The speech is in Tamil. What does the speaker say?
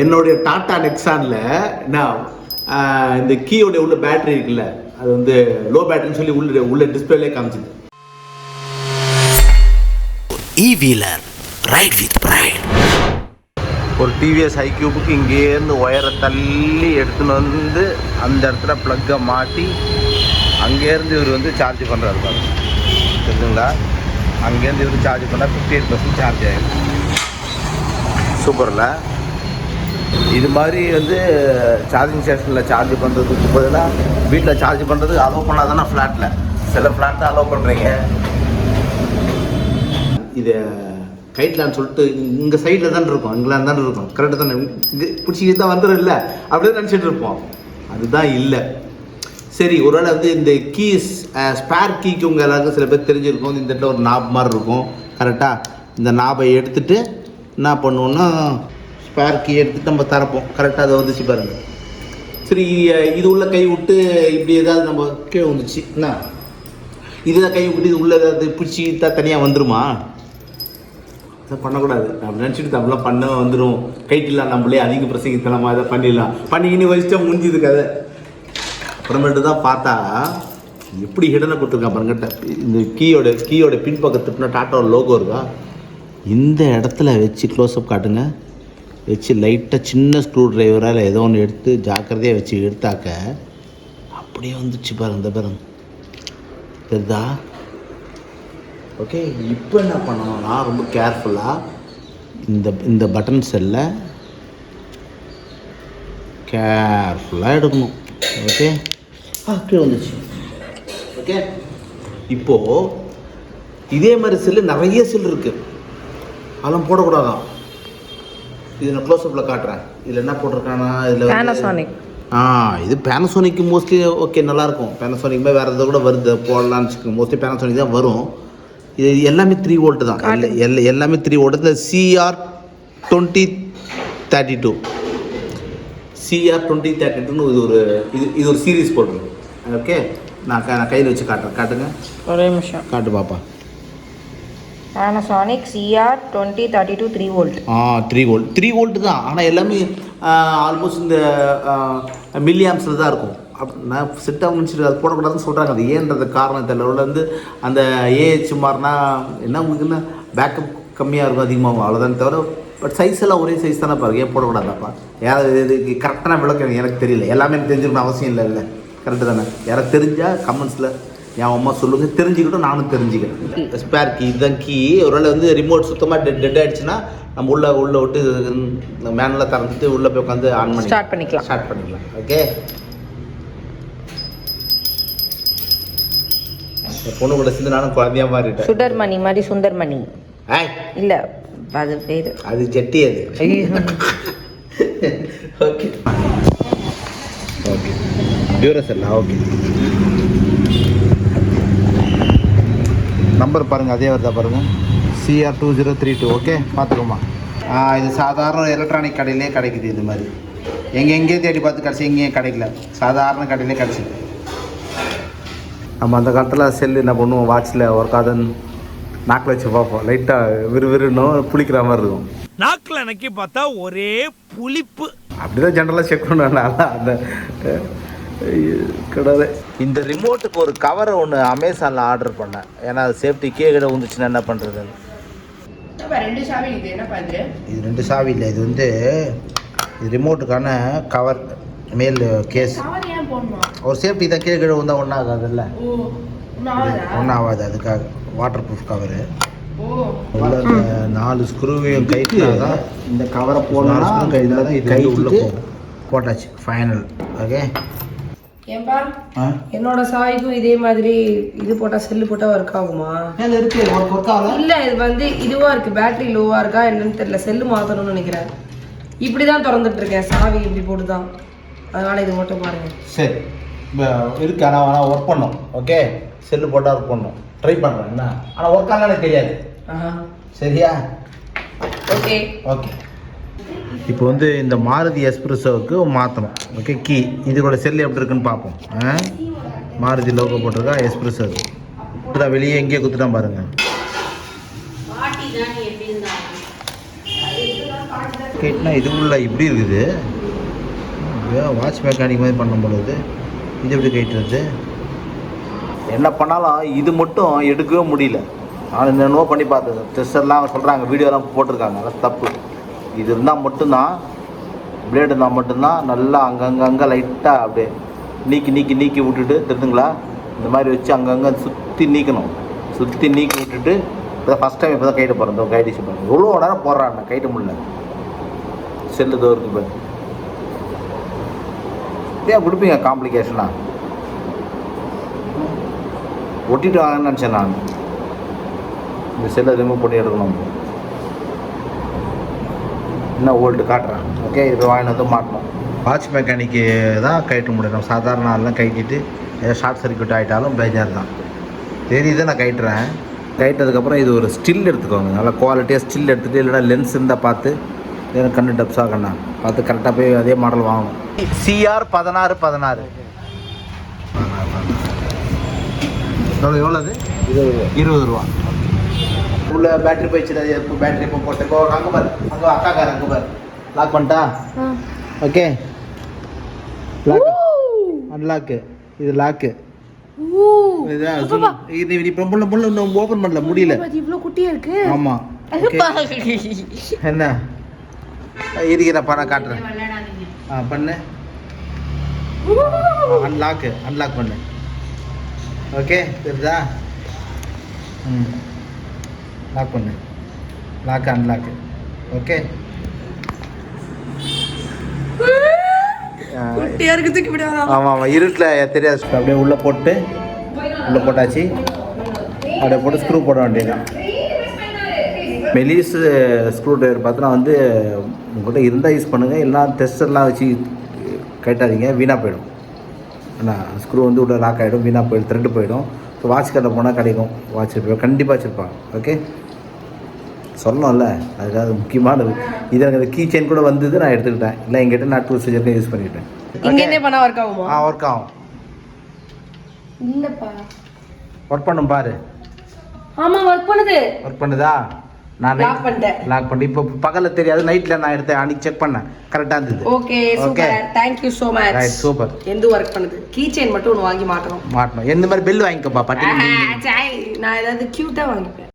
என்னுடைய டாடா நெக்ஸானில் நான் இந்த கீயோட உள்ள பேட்டரி இருக்குல்ல அது வந்து லோ பேட்டரின்னு சொல்லி உள்ள உள்ள டிஸ்பிளேலே காமிச்சுது E-Wheeler. Ride with pride. ஒரு டிவிஎஸ் ஐக்யூபுக்கு இங்கேருந்து ஒயரை தள்ளி எடுத்துன்னு வந்து அந்த இடத்துல ப்ளக்கை மாட்டி அங்கேருந்து இவர் வந்து சார்ஜ் பண்ணுறாரு பாருங்க தெரியுதுங்களா அங்கேருந்து இவர் சார்ஜ் பண்ணால் ஃபிஃப்டி எயிட் பர்சன்ட் சார்ஜ் ஆகிடும் சூப்பரில் இது மாதிரி வந்து சார்ஜிங் ஸ்டேஷனில் சார்ஜ் பண்ணுறதுக்கு பதிலாக வீட்டில் சார்ஜ் பண்ணுறதுக்கு அலோவ் பண்ணாதானே ஃப்ளாட்டில் சில ஃப்ளாட்டில் அலோவ் பண்ணுறீங்க இதை கைட்லான்னு சொல்லிட்டு இங்கே சைடில் தான் இருக்கும் இங்கிலாந்து தான் இருக்கும். கரெக்டாக தானே? இங்கே பிடிச்சிக்கிட்டு தான் வந்துடும் இல்லை அப்படியே நினச்சிட்டு இருப்போம். அதுதான் இல்லை. சரி ஒருவேளை வந்து இந்த கீஸ் ஸ்பேர் கீக்கு உங்கள் எல்லாருக்கும் சில பேர் தெரிஞ்சிருக்கும். இந்த இடத்துல ஒரு நாப் மாதிரி இருக்கும். கரெக்டாக இந்த நாபை எடுத்துகிட்டு என்ன பண்ணுவோன்னா ஸ்பேர் எடுத்து எடுத்துட்டு நம்ம தரப்போம் கரெக்டாக அதை வந்துச்சு பாருங்க. சரி இது உள்ள கை விட்டு இப்படி ஏதாவது நம்ம கீழே வந்துச்சு என்ன? இதில் கை விட்டு இது உள்ள ஏதாவது பிடிச்சி தான் தனியாக வந்துருமா? அதை பண்ணக்கூடாது. அப்படி நினச்சிட்டு அப்படிலாம் பண்ண வந்துடும் கைட்டிலாம் நம்மளே அதிக பிரசங்கித்தனமாக இதை பண்ணிடலாம். பண்ணிக்கின்னு வச்சுட்டா முடிஞ்சுது கதை. அப்புறமேட்டு தான் பார்த்தா எப்படி ஹிடனை கொடுத்துருக்கான் பாருங்க இந்த கீயோட கீயோட பின்பக்கத்துக்குனா டாட்டாவோட லோகோ இருக்கா? இந்த இடத்துல வச்சு க்ளோஸ்அப் காட்டுங்க. வச்சு லைட்டாக சின்ன ஸ்க்ரூ டிரைவரால் ஏதோ ஒன்று எடுத்து ஜாக்கிரதையாக வச்சு எடுத்தாக்க அப்படியே வந்துச்சு பாருங்க இந்த பாருங்க தெரிதா ஓகே இப்போ என்ன பண்ணணும்னா ரொம்ப கேர்ஃபுல்லாக இந்த இந்த பட்டன் செல்லை கேர்ஃபுல்லாக எடுக்கணும். ஓகே ஆ கீழே வந்துச்சு ஓகே இப்போது இதே மாதிரி செல்லு நிறைய செல் இருக்குது அதெல்லாம் போடக்கூடாதான். இது நான் க்ளோஸ்அப்பில் காட்டுறேன். இதில் என்ன போட்டிருக்கானா? இதில் Panasonic. ஆ இது பேனசோனிக் மோஸ்ட்லி ஓகே நல்லாயிருக்கும். பேனசோனிக் மாதிரி வேறு எதாவது கூட வருது போடலான்னு வச்சுக்கோங்க. மோஸ்ட்லி பேனசோனிக் தான் வரும். இது எல்லாமே த்ரீ வோல்ட்டு தான். எல்லா- எல்லா எல்லாமே three volt CR twenty thirty two CR twenty thirty டூன்னு இது ஒரு இது இது ஒரு சீரீஸ் போட்டிருக்கு. ஓகே நான் நான் கையில் வச்சு காட்டுறேன். காட்டுங்க. ஒரே நிமிஷம். காட்டு பாப்பா. Panasonic CR twenty thirty two three volt ஆ த்ரீ வோல்ட் த்ரீ வோல்ட் தான். ஆனால் எல்லாமே ஆல்மோஸ்ட் இந்த மில்லியாம்ஸில் தான் இருக்கும். அப் நான் செட்டாக முடிச்சுட்டு அது போடக்கூடாதுன்னு சொல்கிறாங்க அது ஏன்றது காரணம் உள்ள வந்து அந்த ஏஹெச் மாறினா என்ன உங்களுக்கு என்ன பேக்கப் கம்மியாக இருக்கும் அதிகமாகும் அவ்வளோதான் தவிர பட் சைஸ் எல்லாம் ஒரே சைஸ் தானே பாருங்க. ஏன் போடக்கூடாதாப்பா? யார் இதுக்கு கரெக்டான விளக்கம் எனக்கு தெரியல. எல்லாமே எனக்கு தெரிஞ்சுக்கணும் அவசியம் இல்லை இல்லை. கரெக்டு தானே. யாராவது தெரிஞ்சால் கமெண்ட்ஸில் என் அம்மா சொல்லுங்க தெரிஞ்சுக்கிட்டும் நானும் தெரிஞ்சுக்கிறேன். ஸ்பேர் கீ இதுதான் கீ ஒருவேளை வந்து ரிமோட் சுத்தமாக டெட் டெட் ஆயிடுச்சுன்னா நம்ம உள்ள உள்ள விட்டு மேனில் திறந்துட்டு உள்ளே போய் உட்காந்து ஆன் பண்ணி Start பண்ணிக்கலாம். ஸ்டார்ட் பண்ணிக்கலாம். ஓகே பொண்ணு கூட சேர்ந்து நானும் குழந்தையா மாறிட்டேன் சுடர்மணி மாதிரி சுந்தர்மணி. ஏய்! இல்ல அது பேரு. அது ஜெட்டி அது. ஓகே ஓகே டியூரசெல்லா ஓகே நம்பர் பாருங்கள் அதே வருதா பாருங்கள் CR two zero three two okay பார்த்துக்கோமா. இது சாதாரண எலக்ட்ரானிக் கடையிலே கிடைக்குது இது மாதிரி. எங்கே எங்கேயே தேடி பார்த்து கடைசி எங்கேயும் கிடைக்கல. சாதாரண கடையிலே கிடச்சிது. நம்ம அந்த காலத்தில் செல்லு என்ன பண்ணுவோம்? வாட்சில் ஒர்க் ஆகுதுன்னு நாக்கில் வச்சு பார்ப்போம். லைட்டாக விறுவிறுன்னும் புளிக்கிற மாதிரி இருக்கும். நாக்குல நக்கி பார்த்தா ஒரே புளிப்பு. அப்படிதான் ஜென்ரலாக செக் பண்ணுவேன் அந்த கடவுளே. இந்த ரிமோட்டுக்கு ஒரு கவரை ஒன்று அமேசானில் ஆர்டர் பண்ணேன். ஏன்னா அது சேஃப்டி கீழே வந்துச்சுன்னா என்ன பண்ணுறது ரெண்டு சாவி இது. என்ன பண்ணுது இது? ரெண்டு சாவி இல்லை இது வந்து இது ரிமோட்டுக்கான கவர் மேல் கேஸ் ஏன் போடணும்? ஒரு சேஃப்டி தான் கீழே கீழே வந்தால் ஒன்றும் ஆகாதுல்ல ஓ ஒன்றும் ஆகாது? அதுக்காக. வாட்டர் ப்ரூஃப் கவரு ஓ. உள்ள இந்த நாலு ஸ்க்ரூவையும் கைட்டினா தான் இந்த கவரை போடணும்னா கையில் தான் இது கைட்டு போட்டாச்சு ஃபைனல் ஓகே ஏன்பா? என்னோட சாவிக்கும் இதே மாதிரி இது போட்டா செல்லு போட்டா ஒர்க் ஆகுமா? இல்ல இது வந்து இதுவா இருக்கு. பேட்டரி லோவா இருக்கா என்னன்னு தெரியல. செல்லு மாத்தணும்னு நினைக்கிறேன். இப்படிதான் திறந்துட்டு இருக்கேன். சாவி இப்படி போட்டுதான். அதனால இது மட்டும் பாருங்க. சரி. இருக்கு. ஆனால் ஆனால் ஒர்க் பண்ணும். ஓகே செல்லு போட்டால் ஒர்க் பண்ணும். ட்ரை பண்ணுறேன் என்ன? ஆனால் ஒர்க் ஆனால் எனக்கு தெரியாது சரியா? ஓகே ஓகே இப்போ வந்து இந்த மாருதி எஸ்பிரஸோவுக்கு மாற்றணும் ஓகே கீ இதோட செல் எப்படி இருக்குன்னு பார்ப்போம். ஆ? மாருதி லோகோ போட்டிருக்கா எஸ்பிரஸோ தான் வெளியே எங்கேயே குத்துட்டான் பாருங்க. கைட்னா இதுக்குள்ளே இப்படி இருக்குது. வாட்ச் மெக்கானிக் மாதிரி பண்ணும் பொழுது இது. எப்படி கேட்டுருது என்ன பண்ணாலும் இது மட்டும் எடுக்கவே முடியல. நான் என்னென்னவோ பண்ணி பார்த்தது. டெஸ்டர்லாம் சொல்கிறாங்க வீடியோலாம் போட்டிருக்காங்க. அதெல்லாம் தப்பு. இது இருந்தால் மட்டும்தான் பிளேடு இருந்தால் மட்டும்தான் நல்லா அங்கங்கங்கே லைட்டாக அப்படியே நீக்கி நீக்கி நீக்கி விட்டுட்டு தெரிஞ்சுங்களா? இந்த மாதிரி வச்சு அங்கங்கே சுற்றி நீக்கணும். சுற்றி நீக்கி விட்டுட்டு இப்போ ஃபஸ்ட் டைம் இப்போ தான் கைட்டு போகிறேன் இந்த கைடிச்சு எவ்வளோ நேரம் போடுறான் நான் கைட்டு முடியல செல்லு தோருக்கு இப்போ ஏன் கொடுப்பீங்க காம்ப்ளிகேஷனாக ஒட்டிட்டு வாங்கன்னு நினச்சேன் நான். இந்த செல்லை ரிமூவ் பண்ணி எடுக்கணும். என்ன ஓல்டு காட்டுறேன். ஓகே இது வாங்கிட்டு வந்து மாட்டணும். வாட்ச் மெக்கானிக்கு தான் கழட்ட முடியும் சாதாரண ஆள்லாம் கழட்டிட்டு ஏதோ ஷார்ட் சர்க்யூட் ஆகிட்டாலும் பேஜார் தான். தெரியுது நான் கழட்டுறேன் கழட்டதுக்கப்புறம் இது ஒரு ஸ்டில் எடுத்துக்கோங்க. நல்லா குவாலிட்டியாக ஸ்டில் எடுத்துகிட்டு இல்லைனா லென்ஸ் இருந்தால் பார்த்து இல்லைன்னா கண்ணு டப்ஸ் ஆகண்ணா பார்த்து கரெக்டாக போய் அதே மாடல் வாங்கணும். சிஆர் பதினாறு பதினாறு. எவ்வளோ எவ்வளோ அது இருபது ரூபா. உள்ள பேட்டரி போயிடுச்சு எப்போ பேட்டரி இப்போ அங்கே பாரு அங்கே அக்காக்கார அங்கே பாரு. லாக் பண்ணிட்டா? ஓகே லாக் அன்லாக்கு இது லாக்கு. இது இப்போ இன்னும் ஓப்பன் பண்ணல முடியல. இவ்வளோ குட்டியா இருக்கு. ஓகே என்ன? இருக்கிற பணம் காட்டுறேன். ஆ பண்ணு. அன்லாக்கு அன்லாக் பண்ணு. ஓகே தெரியுதா? ம். லாக் பண்ணு லாக் அன்லாக்கு ஓகே ஆமாம் ஆமாம் இருட்டில் தெரியாது அப்படியே உள்ளே போட்டு உள்ளே போட்டாச்சு. அப்படியே போட்டு ஸ்க்ரூ போட வேண்டியதுதான் மெலிஸ் ஸ்க்ரூ டிரைவர் பார்த்தோன்னா வந்து உங்கள்கிட்ட இருந்தால் யூஸ் பண்ணுங்கள் இல்லைனா டெஸ்டர்லாம் வச்சு கட்டாதீங்க வீணாக போயிடும். என்ன ஸ்க்ரூ வந்து உள்ள லாக் ஆகிடும் வீணாக போயிடும் த்ரெட்டு போயிடும். ஸோ வாட்ச் கடையில் போனால் கிடைக்கும். வாட்ச் கண்டிப்பாக வச்சுருப்பாங்க. ஓகே சொல்லணும்ல அதுக்காக முக்கியமானது. இது எனக்கு அந்த கீ செயின் கூட வந்தது நான் எடுத்துக்கிட்டேன். இல்லை எங்கிட்ட நான் டூ சஜருக்கு யூஸ் பண்ணிக்கிட்டேன். இங்க இருந்தே பண்ணா ஒர்க் ஆகுமா? ஆ ஒர்க் ஆகும். இல்லப்பா. ஒர்க் பண்ணும் பாரு. ஆமா ஒர்க் பண்ணுது. ஒர்க் பண்ணுதா? நான் Lock பண்ணிட்டேன். லாக் பண்ணி இப்போ பகலில் தெரியாது நைட்டில் நான் எடுத்தேன். அன்னைக்கு செக் பண்ணேன். கரெக்டாக இருந்தது. Okay. Super thank you so much right super எந்த ஒர்க் பண்ணுது? கீ செயின் மட்டும் ஒன்று வாங்கி மாட்டணும். மாட்டணும். எந்த மாதிரி பெல் வாங்கிக்கப்பா? பட்டி நான் ஏதாவது கியூட்டா வாங்கிப்பேன்.